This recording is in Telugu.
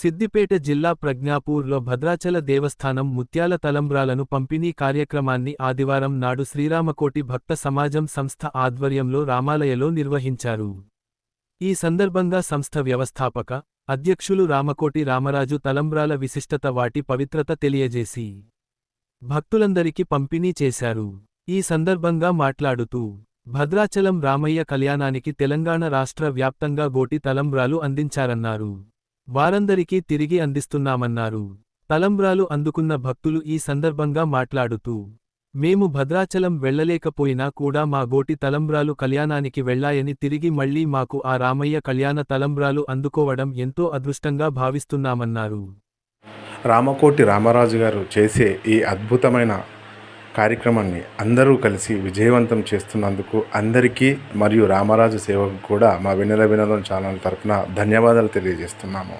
సిద్దిపేట జిల్లా ప్రజ్ఞాపూర్లో భద్రాచల దేవస్థానం ముత్యాల తలంబ్రాలను పంపిణీ కార్యక్రమాన్ని ఆదివారం నాడు శ్రీరామకోటి భక్త సమాజం సంస్థ ఆధ్వర్యంలో రామాలయలో నిర్వహించారు. ఈ సందర్భంగా సంస్థ వ్యవస్థాపక అధ్యక్షులు రామకోటి రామరాజు తలంబ్రాల విశిష్టత వాటి పవిత్రత తెలియజేసి భక్తులందరికీ పంపిణీ చేశారు. ఈ సందర్భంగా మాట్లాడుతూ భద్రాచలం రామయ్య కళ్యాణానికి తెలంగాణ రాష్ట్ర వ్యాప్తంగా గోటి తలంబ్రాలు అందించారన్నారు. వారందరికీ తిరిగి అందిస్తున్నామన్నారు. తలంబ్రాలు అందుకున్న భక్తులు ఈ సందర్భంగా మాట్లాడుతూ మేము భద్రాచలం వెళ్ళలేకపోయినా కూడా మా గోటి తలంబ్రాలు కళ్యాణానికి వెళ్ళాయని తిరిగి మళ్ళీ మాకు ఆ రామయ్య కళ్యాణ తలంబ్రాలు అందుకోవడం ఎంతో అదృష్టంగా భావిస్తున్నామన్నారు. రామకోటి రామరాజు గారు చేసే ఈ అద్భుతమైన కార్యక్రమాన్ని అందరూ కలిసి విజయవంతం చేస్తున్నందుకు అందరికీ మరియు రామరాజు సేవకు కూడా మా వినల వినోదం ఛానల్ తరఫున ధన్యవాదాలు తెలియజేస్తున్నాము.